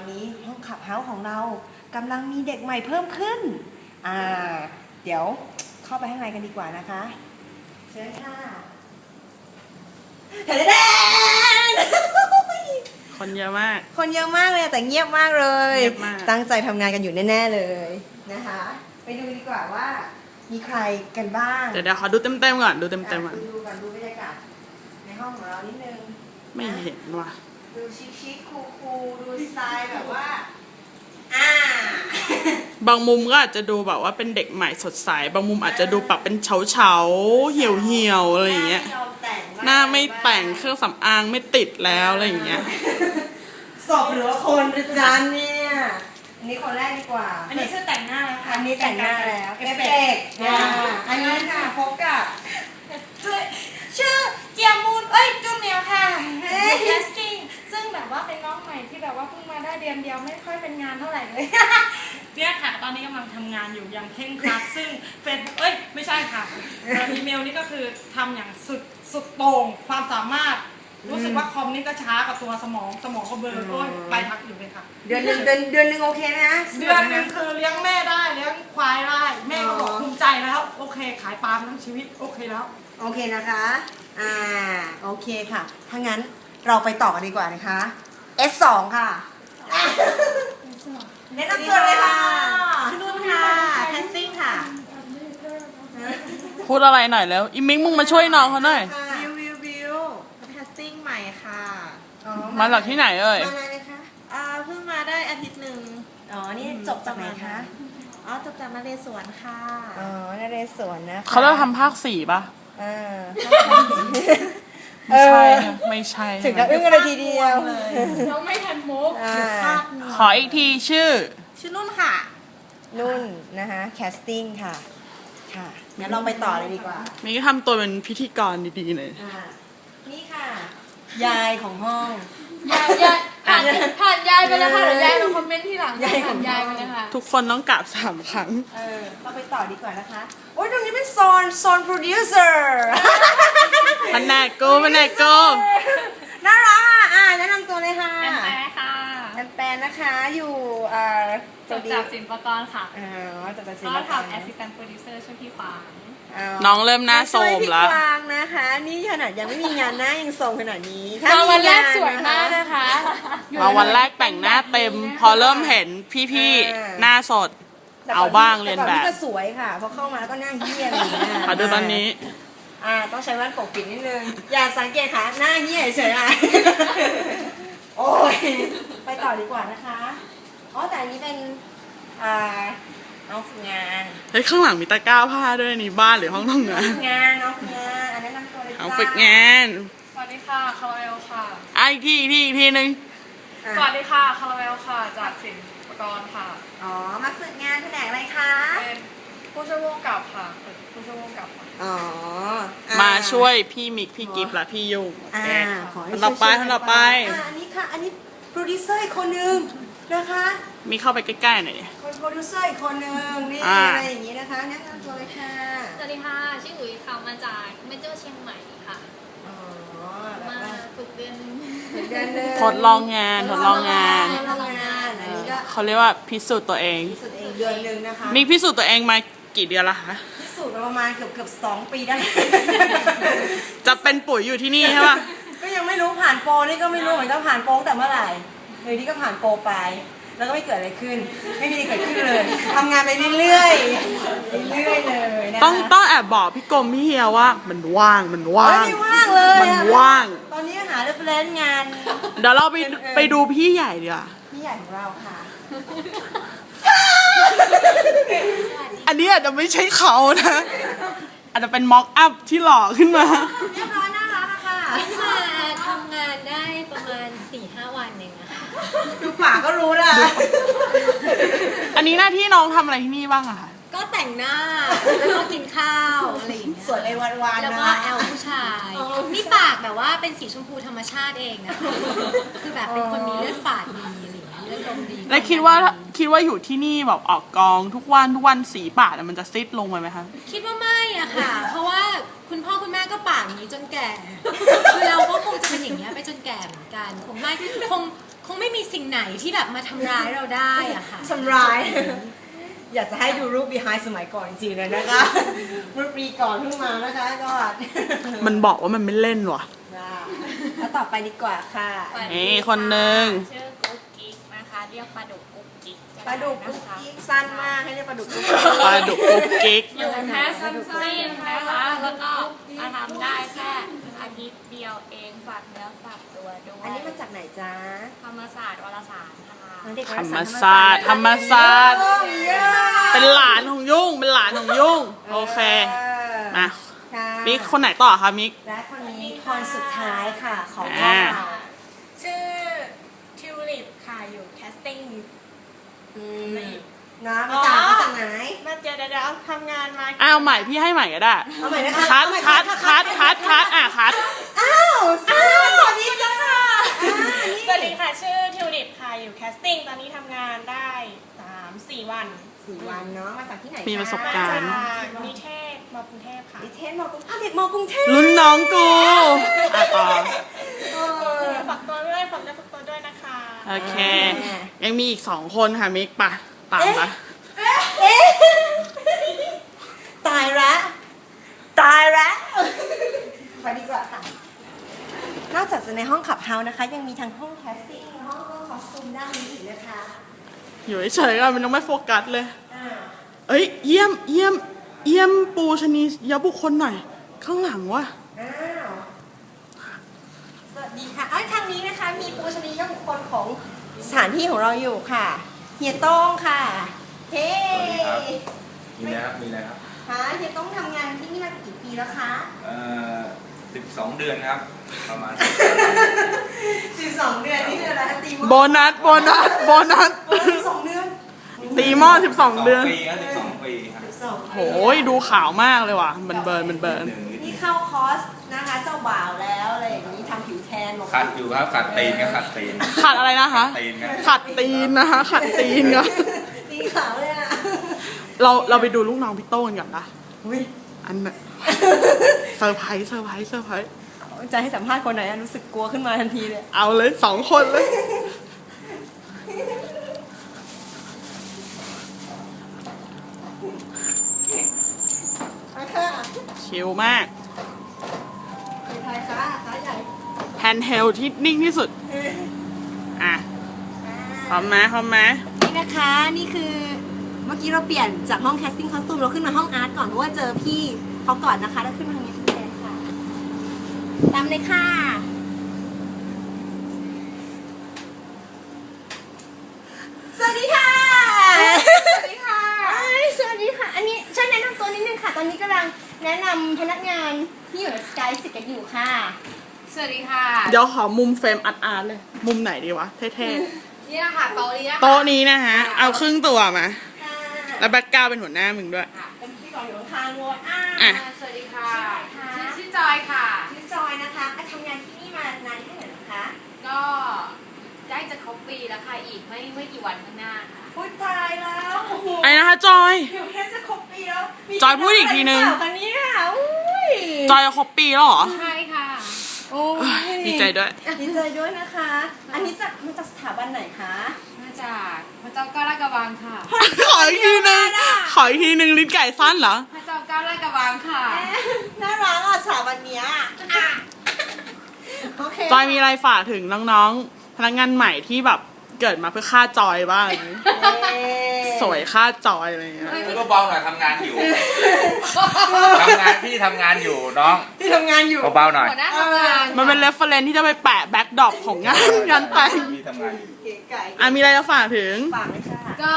อนนี้ห้องขับเฮาส์ของเรากำลังมีเด็กใหม่เพิ่มขึ้น อ่า เดี๋ยวเข้าไปข้างในกันดีกว่านะคะ เชิญค่ะเฮ้ยแดนคนเยอะมาก คนเยอะมากเลยอะแต่เงียบมากเลย เงียบมาก ตั้งใจทำงานกันอยู่แน่ๆเลยนะคะ ไปดูดีกว่าว่า มีใครกันบ้างเดี๋ยวเดี๋ยวขอดูเต็มๆก่อน ดูเต็มๆก่อน อะดูก่อนดูบรรยากาศในห้องของเรานิดนึงไม่เห็นว่ะ ดูชิคๆคูลๆดูสไตล์แบบว่า อ่า บางมุมก็อาจจะดูแบบว่าเป็นเด็กใหม่สดใส บางมุมอาจจะดูปรับเป็นเฉาเฉาๆเหี่ยวเหี่ยวๆอะไรอย่างเงี้ยหน้าไม่ยอมแต่งหน้าไม่แต่งเครื่องสำอางไม่ติดแล้วอะไรอย่างเงี้ย ศพหรือว่าคนประจันเนี่ย อันนี้คนแรกดีกว่า อันนี้คือแต่งหน้าแล้วค่ะอันนี้แต่งหน้าแล้วเอเอฟฟเฟเฟกกต์ต์อ่าอันนี้ค่ะพบกับ ชื่อเจียมูนเอ้ยจูเนียร์ค่ะแคสติ้ง ซึ่งแบบว่าเป็นน้องใหม่ที่แบบว่าเพิ่งมาได้เดือนเดียวไม่ค่อยเป็นงานเท่าไหร่เลย เนี่ยค่ะตอนนี้กำลังทำงานอยู่อย่างเคร่งครัด ซึ่งเฟซเอ้ยไม่ใช่ค่ะเอ่ออีเมลนี่ก็คือทำอย่างสุดสุดโต่งความสามารถ รู้สึกว่าคอมนี่ก็ช้ากับตัวสมองสมองก็เบลอโอ้ยไปทักอยู่เลยค่ะ เดือนหนึ่งเดือนเดือนหนึ่งโอเคไหมนะเดือนหนึงคือเลี้ยงแม่ได้เลี้ยงควายได้ แม่ก็บอกภูมิใจแล้ว โอเค ขายปลาทั้งชีวิต โอเคแล้ว โอเคนะคะ อ่า โอเคค่ะ ถ้างั้น เราไปต่อกันดีกว่านะคะ S2 ค่ะแนะนำตัวเลยค่ะชื่อนุ่นค่ะแคสติ้งค่ะพูดอะไรหน่อยแล้วอิมิกมึงมาช่วยน้องเขาหน่อยค่ะวิววิววิวแคสติ้งใหม่ค่ะอ๋อมาจากที่ไหนเอ่ยมาไงเลยคะอ่าเพิ่งมาได้อาทิตย์หนึ่งอ๋อนี่จบจากไหนคะอ๋อจบจากนเรศวรค่ะอ๋อนเรศวรนะคะเขาจะทำภาคสี่ปะเออ ไม่ใช่นะไม่ใช่ถึงกับอึ้งกันเลยทีเดียว เราไม่ทันมุกอ่าขออีกทีชื่อ ชื่อนุ่นค่ะ นุ่นนะคะแคสติ้งค่ะ ค่ะ งั้นเราไปต่อเลยดีกว่ามิกทำตัวเป็นพิธีกรดีๆเลยอ่า นี่ค่ะ ยายของห้อง ยายยาย ผ่านผ่านยายไปแล้วค่ะเดี๋ยวยายมาคอมเมนต์ที่หลังยายขอผ่างนยายไปเลยค่ะทุกคนต้องกราบสามครั้ง เออเราไปต่อดีกว่านะคะ โอ้ยตรงนี้เป็นโซนโซนโปรดิวเซอร์มันแนกโก้มันแนกโก้น่ารักอะอ่าแนะนำตัวเลยค่ะแอมแปะค่ะแอนแปนนะคะอยู่อ่าจบจากศิลปากรค่ะอ๋อจากตัดสินก็ทำแอสซิสแตนต์โปรดิวเซอร์ช่วยพี่ฟาง น้องเริ่มหน้าโสช่วยมพี่แล้ว กวางนะคะ นี่ขนาดยังไม่มีงานหน้ายังทรงขนาดนี้ถ้มาวันแรกงสวยมากนะคะ มาวันแรกแต่งหน้าเต็ม พอเริ่มเห็นพี่ๆหน้าสด แต่ก่เอาบ้างเรียนต่ก่อแบบพี่ก็สวยค่ะพอเข้ามาแล้วก็หน้าเหี้ยอะไรอย่างเงี้ยขอดูตอนนี้ อ่าต้องใช้แว่นปกปิดนิดนึง อย่าสังเกตค่ะหน้าเหี้ยเฉยๆอะ โอ้ยไปต่อดีกว่านะคะ อ๋อแต่อันนี้เป็นอ่า น้องฝึกงานเฮ้ยข้างหลังมีตะกร้าผ้าด้วยนี่บ้านหรือห้องทำงานฝึกงานน้องฝึกงานอันนั้นนำตัวเลยห้องจ้าฝึกงาน สวัสดีค่ะคาราเวลค่ะ อะอีกทีอีกทีอีกทีนึงอะสวัสดีค่ะคาราเวลค่ะ จากศิลปากรค่ะ อ๋อ มาฝึกงานแผนกอะไรคะเป็นผู้ช่วยผู้กำกับค่ะผู้ช่วยผู้กำกับค่ะ อ๋ออ่มาช่วยพี่มิกพี่กิฟต์และพี่ยุ่งอ่าโอเคขอให้คนต่อไปช่วยๆคนต่อไป อ่าอันนี้ค่ะ อันนี้โปรดิวเซอร์อีกคนนึงนะคะมิกเข้าไปใกล้ๆหน่อยดิคน โปรดิวเซอร์อีกคนนึงนี่อ่า อะไรอย่างนี้นะคะแนะนำตัวเลยค่ะสวัสดีค่ะ ชื่ออุ๋ยค่ะมาจากเมเจอร์เชียงใหม่ค่ะ อ๋อแบบมาว่าฝึกเรียนเดือนหนึงทดลองงานทดลองงาน ทดลองงานอันนี้ก็เขาเรียกว่าพิสูจน์ตัวเอง พิสูจน์เองเดือนหนึ่งนะคะมิกพิสูจน์ตัวเองมากี่เดือนละคะพิสูจน์มาประมาณเกือบเกือบสองปีได้ จะเป็นปุ๋ยอยู่ที่นี่ใช่ปะ ก็ยังไม่รู้ผ่านโปรนี่ก็ไม่รู้เหมือนกันผ่านโปรตั้งแต่เมื่อไหร่เลยที่ก็ผ่านโปรไป แล้วก็ไม่เกิดอะไรขึ้น ไม่มีอะไรเกิดขึ้นเลยทำงานไปเรื่อยๆเรื่อยๆเลยนะคะต้องต้องแอบบอกพี่กรมพี่เฮียว่า มันว่างมันว่างเอ้ยไม่ว่างเลยมันอะว่าง ตอนนี้หาเรฟเฟรนซ์งาน เดี๋ยวเราไปเออ ไปดูพี่ใหญ่ดีกว่าพี่ใหญ่ของเราค่ะ อันนี้อาจจะไม่ใช่เขานะ อาจจะเป็นม็อกอัพที่หล่อขึ้นมา เรียบร้อยน่ารักอะค่ะ มาทำงานได้ประมาณ 4-5 วันเองนะคะ ดูปากก็รู้นะอันนี้หน้าที่น้องทำอะไรที่นี่บ้างอะคะก็แต่งหน้า แล้วก็กินข้าวอะไรอย่างเงี้ยสวยเลยวันๆแล้วนะก็แอลผู้ชาย นี่ปากแบบว่าเป็นสีชมพูธรรมชาติเองนะคะคือแบบเป็นคนมีเลือดฝาดดีอะไรอย่างเงี้ยเลือดลมดีแล้วคิดว่าคิดว่าอยู่ที่นี่แบบออกกองทุกวันทุกวันสีปากอะมันจะซิดลงไปไหมคะ คิดว่าไม่อะค่ะ เพราะว่าคุณพ่อคุณแม่ก็ปากอย่างนี้จนแก่ คือเราก็คงจะเป็นอย่างเงี้ยไปจนแก่เหมือนกัน คงไม่คงค งไม่มีสิ่งไหนที่แบบมาทำร้ายเราได้อะค่ะ ทำร้าย อยากจะให้ดูรูป behind สมัยก่อนจริงๆเลยนะคะ เมื่อปีก่อนเพิ่งมานะคะก็ มันบอกว่ามันไม่เล่นว่ะแล้วต่อไปดีกว่าค่ะนี่คนหนึ่ง ชื่อกุ๊กกิ๊กนะคะ เรียกปลาดุกกุ๊กกิ๊กปลาดุกกุ๊กกิ๊กสั้นมากให้เรียกปลาดุกกุ๊กปลาดุกกุ๊กกิ๊ก อยู่แค่สั้นๆนะคะแล้วก็มาทำได้แค่อาทิตย์เดียวเองฝากเนื้อฝากตัวด้วยอันนี้มาจาก ไหนจ๊ะธรรมศาสตร์วารสารค่ะ น้องเด็กธรรมศาสตร์ธรรมศาสตร์ เป็นหลานของยุ่ง เป็นหลานของยุ่ง โอเคมาค่ะมิกคนไหนต่อคะมิก และคนนี้คนสุดท้ายค่ะของอ่าเราชื่อทิวลิปค่ะอยู่แคสติ้ง อืมนะมาจากมาจากไหน มาเจอเดี๋ยวทำงานมา อ้าวใหม่พี่ให้ใหม่ก็ได้ เอาใหม่นะคะคัดเอาใหม่คัดคัดคัดคัดอะคัด อ้าวสวัสดีจ้าค่ะ สวัสดีค่ะ ชื่อทิวลิปค่ะ อยู่แคสติ้ง ตอนนี้ทำงานได้ 3-4 วันสี่วันเนาะมาจากที่ไหนคมีประสบการณ์จากนิเทศมากรุงเทพค่ะนิเทศมอกรุงอ้าวเด็กมอกรุงเทพรุ่นน้องกูอะต่อเออฝากตัวด้วยฝากได้ฝากตัวด้วยนะคะโอเค ยังมีอีกสองคนค่ะมิกปะตามปะเอ๊ะตายละตายละไปดีกว่าค่ะ นอกจากจะในห้องขับเฮาส์นะคะ ยังมีทั้งห้องแคสติ้งห้องคอสตูมด้านนี้อีกนะคะ อยู่เฉยๆก่อนมันยังไม่โฟกัสเลยอ่าเอ้ยเยี่ยมเยี่ยมเยี่ยมปูชนียบุคคลหน่อย ข้างหลังวะอ้าวสวัสดีค่ะไอ้ยทางนี้นะคะ มีปูชนียบุคคลของสถานที่ของเราอยู่ค่ะเฮียโต้งค่ะ เฮ้สวัสดีครับมีอะไรครับมีอะไรครับฮะเฮียโต้งทำงานที่นี่มากี่ปีแล้วคะ เอ่อ สิบสองเดือนครับ ประมาณ สิบสองเดือนนี่คืออะไรคะตีโบนัส โบนัส โบนัสสิบสองเดือนตีหม้อสิบสองเดือน ปีครับสิบสองปีครับสิบสองโหยดูขาวมากเลยว่ะ มันเบิร์นมันเบิร์น หนึ่งนิดนี่เข้าคอร์สนะคะเจ้าบ่าวแล้วอะไรอย่างนี้ทำผิวแทนบอกขัดอยู่ครับขัดตีนครับขัดตีนขัดอะไรนะคะ ตีนครับขัดตีนนะคะ ขัดตีนค่ะตีขาวเลยอะเราเราไปดูลูกน้องพี่โต้งกันก่อนนะ อุ้ยอันน่ะ เซอร์ไพรส์เซอร์ไพรส์เซอร์ไพรส์จะให้สัมภาษณ์คนไหนอะรู้สึกกลัวขึ้นมาทันทีเลยเอาเลยสองคนเลยมาค่ะชิลมากคือไทยค่ะขาใหญ่แฮนด์เฮลที่นิ่งที่สุด อะ พร้อมไหมพร้อมไหมนี่นะคะนี่คือเมื่อกี้เราเปลี่ยนจากห้องแคสติ้งคอสตูมเราขึ้นมาห้องอาร์ตก่อนเพราะว่าเจอพี่เขาก่อนนะคะแล้วขึ้นมาทางนี้แทนค่ะ ตามเลยค่ะ สวัสดีค่ะ สวัสดีค่ะ สวัสดีค่ะ อันนี้ช่วยแนะนำตัวนิดนึงค่ะ ตอนนี้กำลังแนะนำพนักงานที่อยู่ในสกายสิกันอยู่ค่ะ สวัสดีค่ะ เดี๋ยวขอมุมเฟรมอัดอาร์ตเลย มุมไหนดีวะ เท่นี่นะคะโต๊ะนี้นะๆโต๊ะนี้นะฮะ เอาครึ่งตัวมา ค่ะแล้วแบ็กกราวด์เป็นหัวหน้ามึงด้วย เป็นพี่ก่อนอยู่ข้างๆด้วยอ่าอะ สวัสดีค่ะ ค่ะ ชื่อชื่อจอยค่ะชื่ อจอยนะคะอะทำงานที่นี่มานานแค่ไหนนะคะ ก็ใกล้จะครบปีแล้วค่ะ อีกไม่ไม่กี่วันข้างหน้าค่ะพูดตายแล้วโอ้โหไอ้นะคะจอยอยู่แค่จะครบปีแล้วมีจอยพูดอีกทีนึง เปล่าคะเนี่ยอุ้ยจอยจะครบปีแล้วเหรอ ใช่ค่ะ โอ้ยดีใจด้วย ดีใจด้วยนะคะ อันนี้จะมาจากสถาบันไหนคะ มาจากพระเจ้าเก้าลาดกระบังค่ะ ขออีกทีนึง ขออีกทีนึงลิ้นไก่สั้นเหรอ พระเจ้าเก้าลาดกระบังค่ะ น่ารักอะสถาบันเนี้ยอะโอเค จอยมีอะไรฝากถึงน้องๆ พนักงานใหม่ที่แบบเกิดมาเพื่อฆ่าจอยบ้างเอ๊ะสวยฆ่าจอยอะไรอย่างเงี้ย ก็เบาหน่อยทำงานอยู่ ทำงานพี่ทำงานอยู่น้องที่ทำงานอยู่ เบาๆหน่อย หัวหน้าทำงานมันเป็นเรฟเฟรนที่จะไปแปะแบ็กดรอปของงานงานแต่งพี่ทำงานอยู่ เก๋ไก่อะมีอะไรจะฝากถึง ฝากเลยค่ะ ก็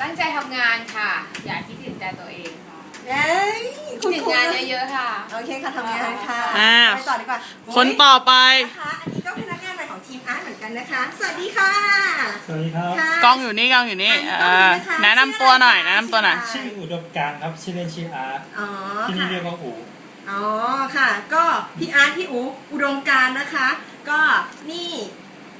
ตั้งใจทำงานค่ะ อย่าคิดถึงแต่ตัวเองค่ะ เอ้ย คิดถึงงาน เยอะๆค่ะ โอเคค่ะทำงานค่ะอ่า ไปต่อดีกว่าคนต่อไป นะคะอันนี้ก็พนักงานใหม่ของทีมอาร์ตเหมือนกันนะคะ สวัสดีค่ะสวัสดีครับ ค่ะกล้องอยู่นี่กล้องอยู่นี่เออแนะนำตัวหน่อยแนะนำตัวหน่อย ชื่ออุดมการณ์ครับชื่อเล่นชื่ออาร์ตอ๋อที่นี่ค่ะ เรียกว่าอูอ๋อค่ะ ก็พี่อาร์ตพี่อูอุดมการณ์นะคะ ก็นี่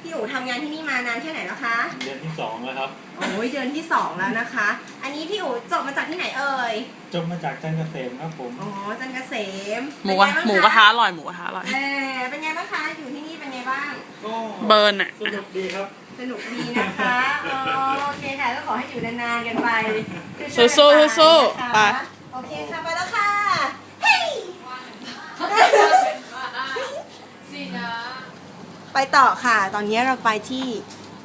พี่อู๋ทำงานที่นี่มานานแค่ไหนแล้วคะ เดือนที่สองแล้วครับ โอ้ยเดือนที่สองแล้วนะคะ อันนี้พี่อู๋จบมาจากที่ไหนเอ่ย จบมาจากจันทร์เกษมครับผม อ๋อ จันทร์เกษมหมูกระเป็นไงบ้างหมูกระทะอร่อยหมูกระทะอร่อย เออเป็นไงบ้างคะ อยู่ที่นี่เป็นไงบ้าง ก็เบิร์นอะสนุกดีครับ สนุกดีนะคะอ๋อโอเคค่ะก็ขอให้อยู่นานๆกันไปสู้ๆสู้ๆนะคะไป โอเคค่ะไปแล้วค่ะ เฮ้ยสินะ ไปต่อค่ะ ตอนนี้เราไปที่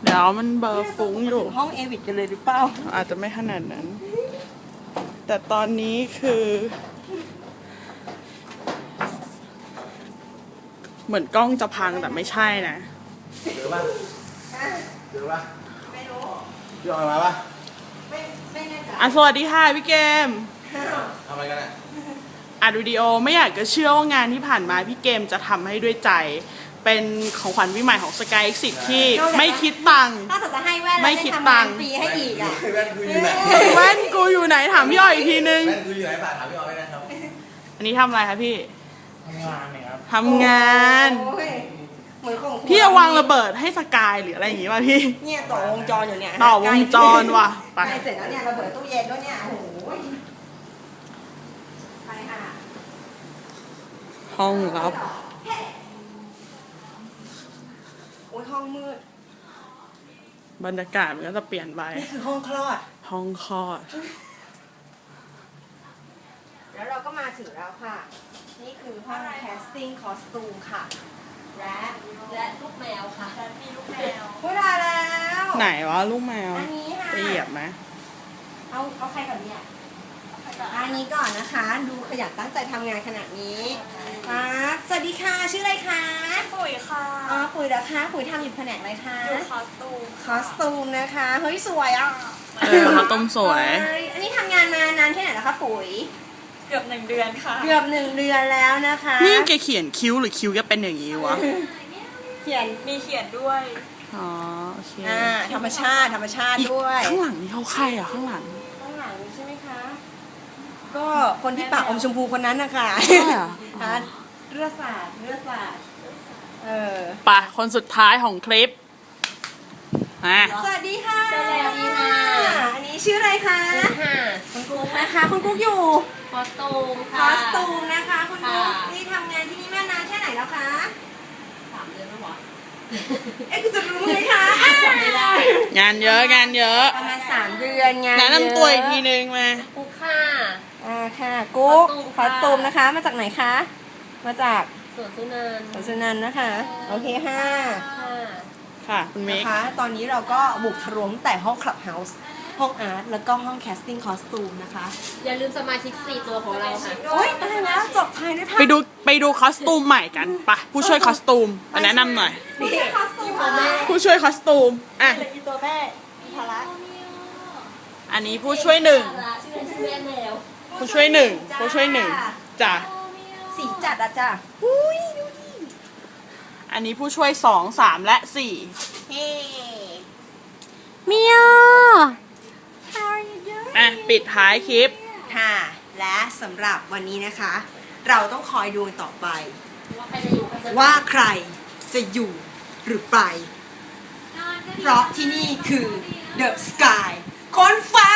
เดี๋ยวมันเบอร์ฟุ้งอยู่ ห้องเอวิดกันเลยหรือเปล่า อาจจะไม่ขนาดนั้น แต่ตอนนี้คือ เหมือนกล้องจะพังแต่ไม่ใช่นะเจอป่ะเจอป่ะไม่รู้พี่ออยมาป่ะไม่ไม่แน่ใจอะสวัสดีค่ะพี่เกมทำอะไรกันอะอัดวิดีโอไม่อยากจะเชื่อว่างานที่ผ่านมาพี่เกมจะทำให้ด้วยใจ เป็นของขวัญวิใหม่ของ Sky Exit ที่ไม่คิดตังค์ ถ้าจะให้แว่นไม่แล้วคิดทำตังางนค์ ฟรีให้อีกอะ แว่นคืออยู่ไหนแว่นกูอยู่ไหนถามพี่ออยอีกทีนึง แว่นคืออยู่ไหนฝากถามพี่ออยนะครับอันนี้ทำอะไรคะพี่ทำงานเนี่ยครับ ทำงาน โอ้ยเหมือนของคุณพี่จะวางระเบิดให้สกายหรืออะไรอย่างงี้ป่ะพี่ เนี่ยต่อวงจรอยู่เนี่ยต่อวงจรว่ะไป ไปเสร็จแล้วเนี่ยระเบิดตู้เย็นแล้วเนี่ยโอ้โหไปค่ะห้องรับโอ้ยห้องมืด บรรยากาศมันก็จะเปลี่ยนไป นี่คือห้องคลอด ห้องคลอด แล้วเราก็มาถึงแล้วค่ะ นี่คือห้อง casting costume ค่ะ และและลูกแมวค่ะและมีลูกแมวเวลาแล้ว ไหนวะลูกแมวอันนี้ค่ะจะเหยียบไหมเอาเอาใครก่อนเนี่ย อันนี้ก่อนนะคะ ดูขยันตั้งใจทำงานขนาดนี้อ่าสวัสดีค่ะ ชื่ออะไรคะ ปุ๋ยค่ะอ๋อ ปุ๋ยเหรอคะ ปุ๋ยทำอยู่แผนกอะไรคะ อยู่คอสตูมคอสตูมนะคะ เฮ้ย สวยอะเออเขาวต้มสวย เฮ้อันนี้ทำงานมานานแค่ไหนแล้วคะปุ๋ย เกือบหนึ่งเดือนค่ะ เกือบหนึ่งเดือนแล้วนะคะ นี่แกเขียนคิ้วหรือคิ้วแกเป็นอย่างนี้วะ เขียน มีเขียนด้วย อ๋อ โอเคอ่า ธรรมชาติ ธรรมชาติอีกด้วย ข้างหลังนี่เขาใครอะข้างหลังข้างหลังใช่ไหมคะ ก็คนที่ปากอมชมพูคนนั้นนะคะใช่เหรออ่าเลือดสาดเลือดสาดเออไปคนสุดท้ายของคลิปอะสวัสดีค่ะสวัสดีค่ะ อันนี้ชื่ออะไรคะค่ะคุณกุ๊กนะคะคุณกุ๊กอยู่คอสตูมคค่ะอสตูมนะคะคุณกุ๊กค่ะ นี่ทำงานที่นี่มานานแค่ไหนแล้วคะสามเดือนแล้วเหรอ เอ๊ะคุณจะรู้ไหมคะงานเยอะงานเยอะประมาณสามเดือนงานแนะนำตัวอีกทีนึงมา กุ๊กค่ะอ่า ค่ะกุ๊กคอสตูมค่ะคอสตูมนะคะ มาจากไหนคะ มาจากสวนสุนันท์สวนสุนันท์นะคะ โอเคค่ะค่ะค่ะคุณมินะกคะตอนนี้เราก็บุกทะลวงแต่ห้องคลับเฮาส์ห้องอาร์ตแล้วก็ห้องแคสติ้งคอสตูมนะคะ อย่าลืมสมาชิกสี่ตัวของเราค่ะ โอ๊ยตายแล้วจบภายในภาพไปดูไปดูคอสตูมใหม่กันไปะผู้ช่วยคอสตูมมาแนะนำหน่อยนี่คอสตูมของแม่ผู้ช่วยคอสตูมอะเลยอีตัวแม่ภาระอันนี้ผู้ช่วยหนึ่งชื่อเล่นชื่อเล่นแล้ว ผู้ช่วยหนึ่งผู้ช่วยหนึ่งจ้ะสีจัดอะจ้ะอุ้ยดูดิอันนี้ผู้ช่วยสองสามและสี่เฮ้เมียว How are you doing อะปิดท้ายคลิป ค่ะ และสำหรับวันนี้นะคะ เราต้องคอยดูกันต่อไป ว่าใครจะอยู่ใครจะว่าใครจะอยู่หรือไป เพราะที่นี่คือ The Sky คนฟ้า